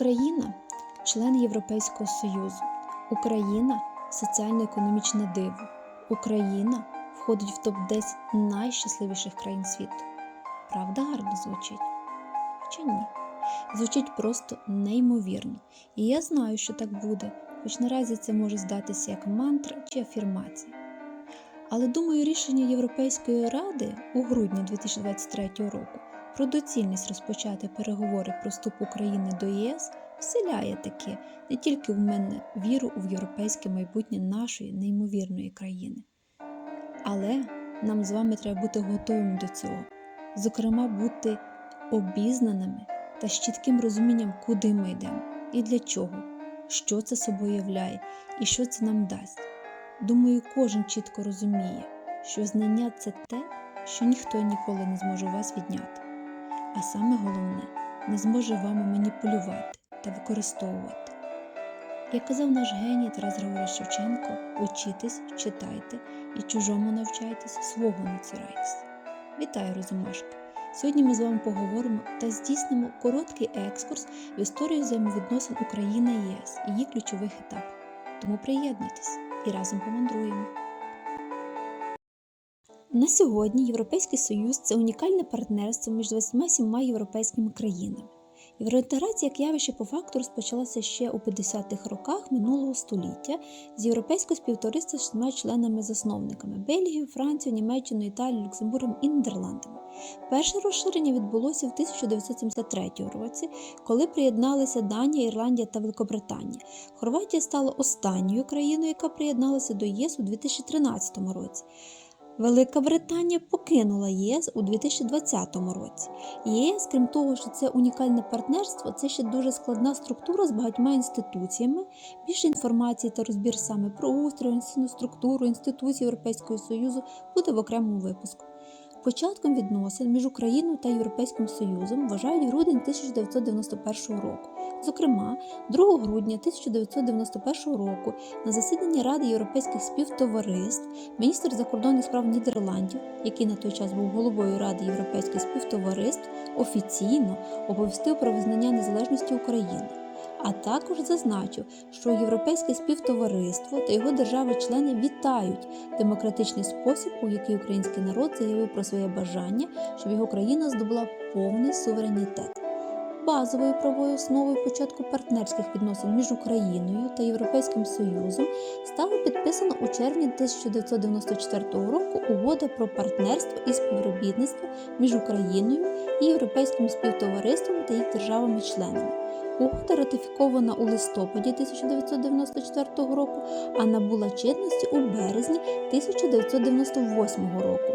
Україна член Європейського Союзу. Україна соціально-економічне диво. Україна входить в топ-10 найщасливіших країн світу. Правда гарно звучить? Чи ні? Звучить просто неймовірно. І я знаю, що так буде, хоч наразі це може здатися як мантра чи афірмація. Але думаю, рішення Європейської ради у грудні 2023 року про доцільність розпочати переговори про вступ України до ЄС вселяє таки не тільки в мене віру в європейське майбутнє нашої неймовірної країни. Але нам з вами треба бути готовими до цього, зокрема, бути обізнаними та з чітким розумінням, куди ми йдемо і для чого, що це собою являє і що це нам дасть. Думаю, кожен чітко розуміє, що знання це те, що ніхто ніколи не зможе у вас відняти. А саме головне, не зможе вами маніпулювати та використовувати. Як казав наш геній Тарас Григорович Шевченко, учітесь, читайте і чужому навчайтесь, свого не цурайтесь. Вітаю, розумашки! Сьогодні ми з вами поговоримо та здійснимо короткий екскурс в історію взаємовідносин України і ЄС і її ключових етапів. Тому приєднуйтесь і разом помандруємо. На сьогодні Європейський Союз це унікальне партнерство між 27 європейськими країнами. Євроінтеграція як явище по факту розпочалася ще у 50-х роках минулого століття з європейського співтовариства з шістьма членами-засновниками Бельгією, Францією, Німеччиною, Італією, Люксембургом і Нідерландами. Перше розширення відбулося в 1973 році, коли приєдналися Данія, Ірландія та Великобританія. Хорватія стала останньою країною, яка приєдналася до ЄС у 2013 році. Велика Британія покинула ЄС у 2020 році. ЄС, крім того, що це унікальне партнерство, це ще дуже складна структура з багатьма інституціями. Більше інформації та розбір саме про устрій, структуру інституцій Європейського Союзу буде в окремому випуску. Початком відносин між Україною та Європейським Союзом вважають грудень 1991 року. Зокрема, 2 грудня 1991 року на засіданні Ради європейських співтовариств міністр закордонних справ Нідерландів, який на той час був головою Ради європейських співтовариств, офіційно оповістив про визнання незалежності України. А також зазначив, що Європейське співтовариство та його держави-члени вітають демократичний спосіб, у який український народ заявив про своє бажання, щоб його країна здобула повний суверенітет. Базовою правовою основою початку партнерських відносин між Україною та Європейським Союзом стала підписана у червні 1994 року угода про партнерство і співробітництво між Україною і Європейським співтовариством та їх державами-членами. Угода ратифікована у листопаді 1994 року, а набула чинності у березні 1998 року.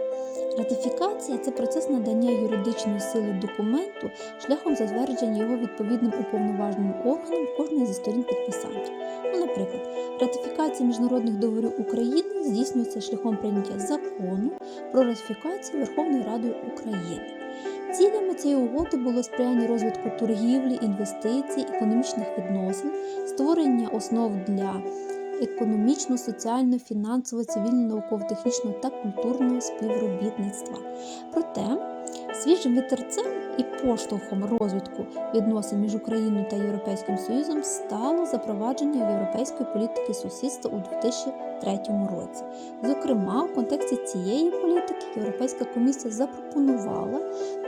Ратифікація це процес надання юридичної сили документу шляхом затвердження його відповідним уповноваженим органом кожної зі сторін підписання. Ну, наприклад, ратифікація міжнародних договорів України здійснюється шляхом прийняття закону про ратифікацію Верховною Радою України. Цілями цієї угоди було сприяння розвитку торгівлі, інвестицій, економічних відносин, створення основ для економічного, соціально, фінансово, цивільно, науково-технічного та культурного співробітництва. Проте свіжим вітерцем і поштовхом розвитку відносин між Україною та Європейським Союзом стало запровадження європейської політики сусідства у 2003 році. Зокрема, в контексті цієї політики Європейська комісія запропонувала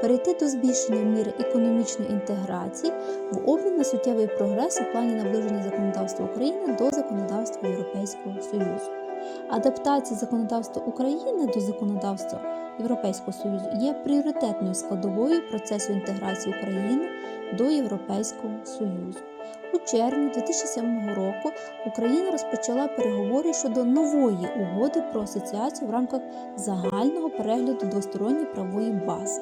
перейти до збільшення міри економічної інтеграції в обмін на суттєвий прогрес у плані наближення законодавства України до законодавства Європейського Союзу. Адаптація законодавства України до законодавства Європейського Союзу є пріоритетною складовою процесу інтеграції України до Європейського Союзу. У червні 2007 року Україна розпочала переговори щодо нової угоди про асоціацію в рамках загального перегляду двосторонньої правової бази.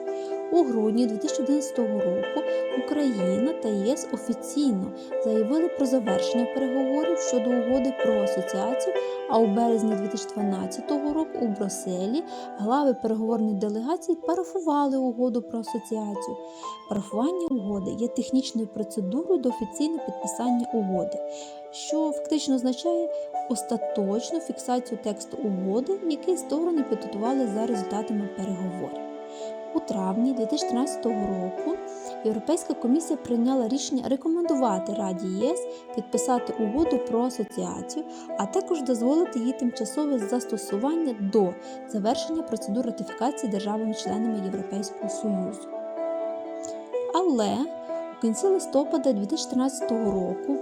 У грудні 2011 року Україна та ЄС офіційно заявили про завершення переговорів щодо угоди про асоціацію. А у березні 2012 року у Брюсселі глави переговорних делегацій парафували угоду про асоціацію. Парафування угоди є технічною процедурою до офіційного підписання угоди, що фактично означає остаточну фіксацію тексту угоди, який сторони підготували за результатами переговорів. У травні 2013 року Європейська комісія прийняла рішення рекомендувати Раді ЄС підписати угоду про асоціацію, а також дозволити її тимчасове застосування до завершення процедур ратифікації державами-членами Європейського Союзу. Але у кінці листопада 2014 року,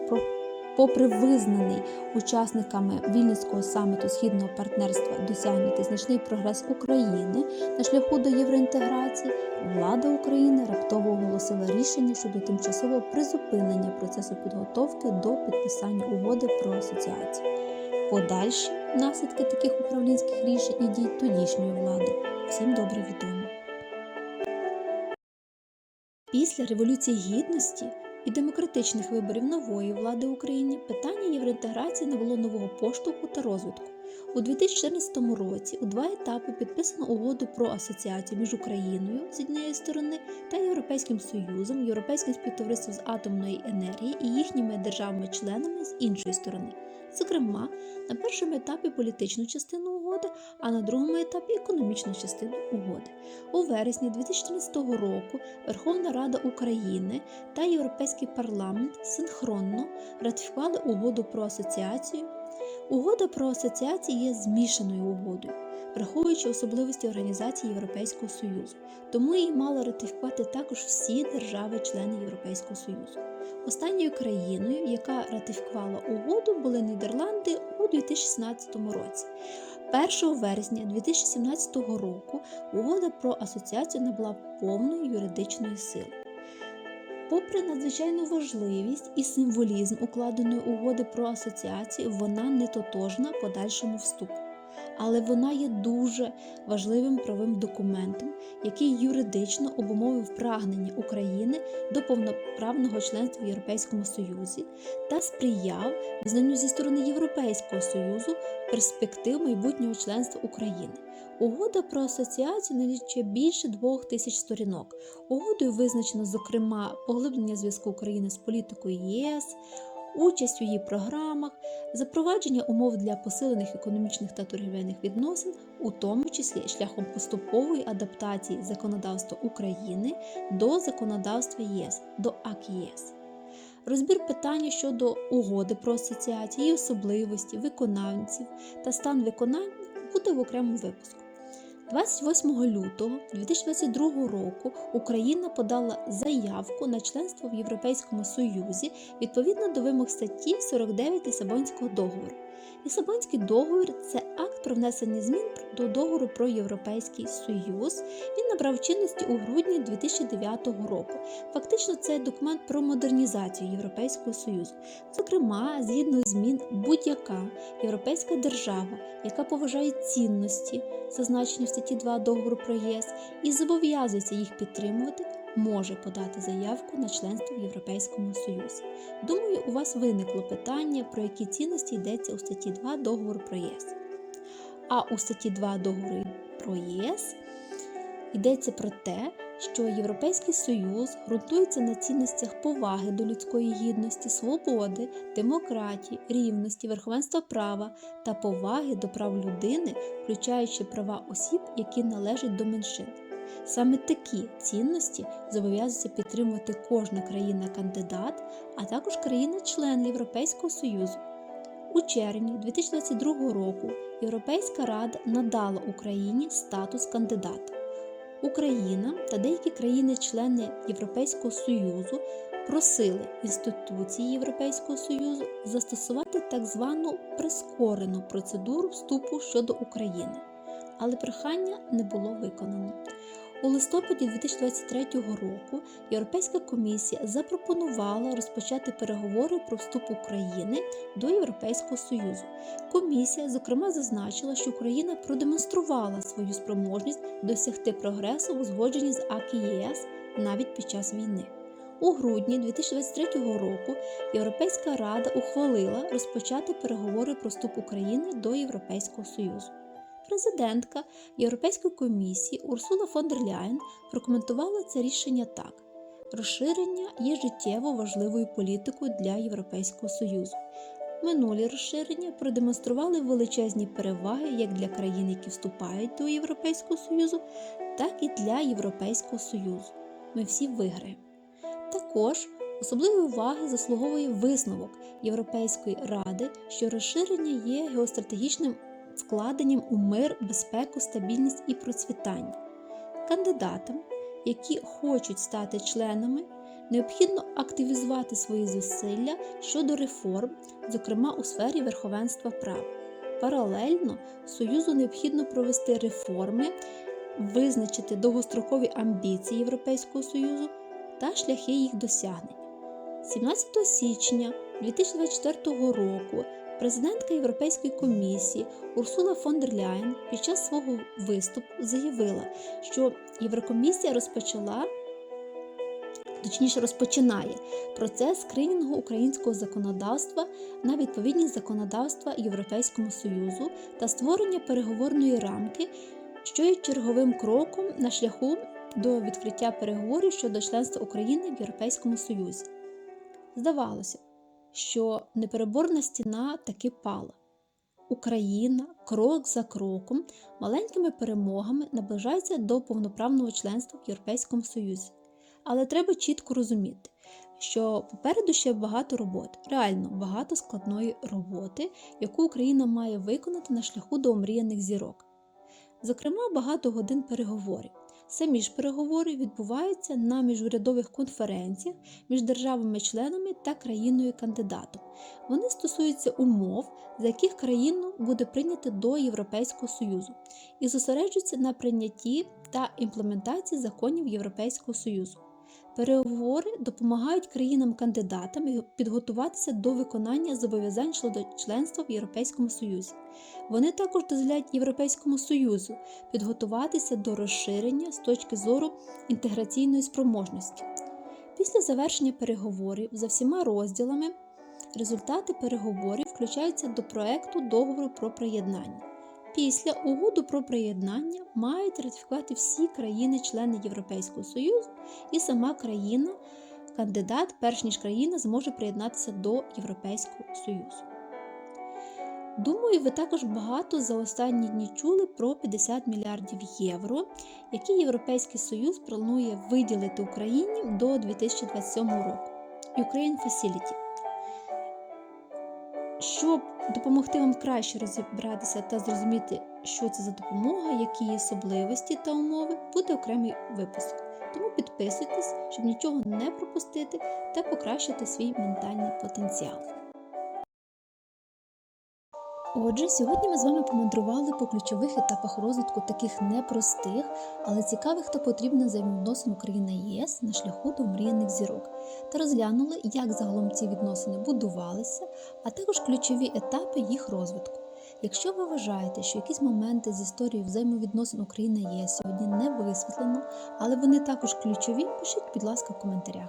попри визнаний учасниками Вільнюського саміту Східного партнерства досягнутий значний прогрес України на шляху до євроінтеграції, влада України раптово оголосила рішення щодо тимчасового призупинення процесу підготовки до підписання угоди про асоціацію. Подальші наслідки таких управлінських рішень і дій тодішньої влади всім добре відомі. Після Революції Гідності і демократичних виборів нової влади в Україні питання євроінтеграції набуло нового поштовху та розвитку. У 2014 році у два етапи підписано угоду про асоціацію між Україною з однієї сторони та Європейським Союзом, Європейським співтовариством з атомної енергії і їхніми державами-членами з іншої сторони. Зокрема, на першому етапі політичну частину угоди, а на другому етапі економічну частину угоди. У вересні 2014 року Верховна Рада України та Європейський парламент синхронно ратифікували угоду про асоціацію. Угода про асоціацію є змішаною угодою, враховуючи особливості Організації Європейського Союзу, тому її мали ратифікувати також всі держави-члени Європейського Союзу. Останньою країною, яка ратифікувала угоду, були Нідерланди у 2016 році. 1 вересня 2017 року угода про асоціацію набула повної юридичної сили. Попри надзвичайну важливість і символізм укладеної угоди про асоціацію, вона не тотожна подальшому вступу. Але вона є дуже важливим правовим документом, який юридично обумовив прагнення України до повноправного членства в Європейському Союзі та сприяв визнанню зі сторони Європейського Союзу перспектив майбутнього членства України. Угода про асоціацію налічує більше двох тисяч сторінок. Угодою визначено, зокрема, поглиблення зв'язку України з політикою ЄС, участь у її програмах, запровадження умов для посилених економічних та торгівельних відносин, у тому числі шляхом поступової адаптації законодавства України до законодавства ЄС, до АК ЄС. Розбір питання щодо угоди про асоціацію, особливості, виконавців та стан виконання буде в окремому випуску. 28 лютого 2022 року Україна подала заявку на членство в Європейському Союзі відповідно до вимог статті 49 Лісабонського договору. Лісабонський договір це акт про внесення змін до договору про Європейський Союз. Він набрав чинності у грудні 2009 року. Фактично, це документ про модернізацію Європейського Союзу. Зокрема, згідно змін, будь-яка європейська держава, яка поважає цінності, зазначені в статті 2 договору про ЄС, і зобов'язується їх підтримувати, може подати заявку на членство в Європейському Союзі. Думаю, у вас виникло питання, про які цінності йдеться у статті 2 договору про ЄС. А у статті 2 договору про ЄС йдеться про те, що Європейський Союз ґрунтується на цінностях поваги до людської гідності, свободи, демократії, рівності, верховенства права та поваги до прав людини, включаючи права осіб, які належать до меншин. Саме такі цінності зобов'язується підтримувати кожна країна-кандидат, а також країна-член Європейського Союзу. У червні 2022 року Європейська Рада надала Україні статус кандидата. Україна та деякі країни-члени Європейського Союзу просили інституції Європейського Союзу застосувати так звану прискорену процедуру вступу щодо України, але прохання не було виконано. У листопаді 2023 року Європейська комісія запропонувала розпочати переговори про вступ України до Європейського Союзу. Комісія, зокрема, зазначила, що Україна продемонструвала свою спроможність досягти прогресу в узгодженні з АК ЄС навіть під час війни. У грудні 2023 року Європейська Рада ухвалила розпочати переговори про вступ України до Європейського Союзу. Президентка Європейської комісії Урсула фон дер Ляєн прокоментувала це рішення так: розширення є життєво важливою політикою для Європейського Союзу. Минулі розширення продемонстрували величезні переваги як для країн, які вступають до Європейського Союзу, так і для Європейського Союзу. Ми всі виграємо. Також особливої уваги заслуговує висновок Європейської ради, що розширення є геостратегічним вкладенням у мир, безпеку, стабільність і процвітання. Кандидатам, які хочуть стати членами, необхідно активізувати свої зусилля щодо реформ, зокрема у сфері верховенства права. Паралельно Союзу необхідно провести реформи, визначити довгострокові амбіції Європейського Союзу та шляхи їх досягнення. 17 січня 2024 року президентка Європейської комісії Урсула фон дер Ляєн під час свого виступу заявила, що Єврокомісія розпочала, точніше розпочинає процес скринінгу українського законодавства на відповідність законодавства Європейському Союзу та створення переговорної рамки, що є черговим кроком на шляху до відкриття переговорів щодо членства України в Європейському Союзі. Здавалося, що непереборна стіна таки пала. Україна крок за кроком, маленькими перемогами наближається до повноправного членства в Європейському Союзі. Але треба чітко розуміти, що попереду ще багато роботи, реально багато складної роботи, яку Україна має виконати на шляху до омріяних зірок. Зокрема, багато годин переговорів. Самі ж переговори відбуваються на міжурядових конференціях між державами-членами та країною-кандидатом. Вони стосуються умов, за яких країну буде прийнято до Європейського Союзу, і зосереджуються на прийнятті та імплементації законів Європейського Союзу. Переговори допомагають країнам-кандидатам підготуватися до виконання зобов'язань щодо членства в Європейському Союзі. Вони також дозволяють Європейському Союзу підготуватися до розширення з точки зору інтеграційної спроможності. Після завершення переговорів за всіма розділами результати переговорів включаються до проекту договору про приєднання. Після угоду про приєднання мають ратифікувати всі країни-члени Європейського Союзу і сама країна, кандидат, перш ніж країна зможе приєднатися до Європейського Союзу. Думаю, ви також багато за останні дні чули про 50 мільярдів євро, які Європейський Союз планує виділити Україні до 2027 року. Ukraine Facility. Щоб допомогти вам краще розібратися та зрозуміти, що це за допомога, які її особливості та умови, буде окремий випуск. Тому підписуйтесь, щоб нічого не пропустити та покращити свій ментальний потенціал. Отже, сьогодні ми з вами помандрували по ключових етапах розвитку таких непростих, але цікавих та потрібних взаємовідносин України ЄС на шляху до мріяних зірок та розглянули, як загалом ці відносини будувалися, а також ключові етапи їх розвитку. Якщо ви вважаєте, що якісь моменти з історії взаємовідносин України ЄС сьогодні не висвітлено, але вони також ключові, пишіть, будь ласка, в коментарях.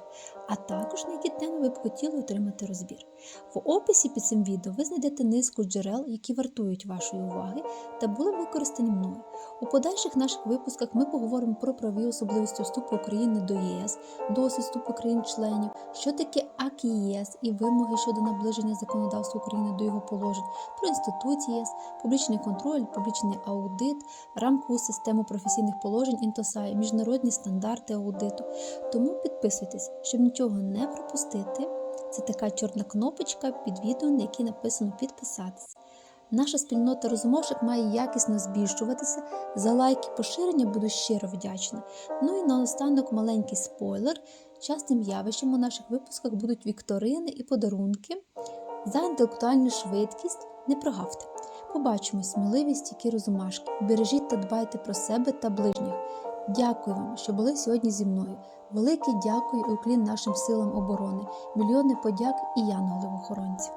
А також на які теми ви б хотіли отримати розбір. В описі під цим відео ви знайдете низку джерел, які вартують вашої уваги та були використані мною. У подальших наших випусках ми поговоримо про праві особливості вступу України до ЄС, досвід вступу країн-членів, що таке АК ЄС і вимоги щодо наближення законодавства України до його положень, про інституції ЄС, публічний контроль, публічний аудит, рамкову систему професійних положень Інтосай, міжнародні стандарти аудиту. Тому підписуйтесь, щоб нічого не пропустити. Це така чорна кнопочка під відео, на якій написано підписатись. Наша спільнота розумовших має якісно збільшуватися. За лайки поширення буду щиро вдячна. Ну і наостанок маленький спойлер. Частим явищем у наших випусках будуть вікторини і подарунки. За інтелектуальну швидкість не прогавте. Побачимо сміливість, які розумашки. Бережіть та дбайте про себе та ближніх. Дякую вам, що були сьогодні зі мною. Велике дякую і уклін нашим силам оборони, мільйони подяк і янголів охоронців.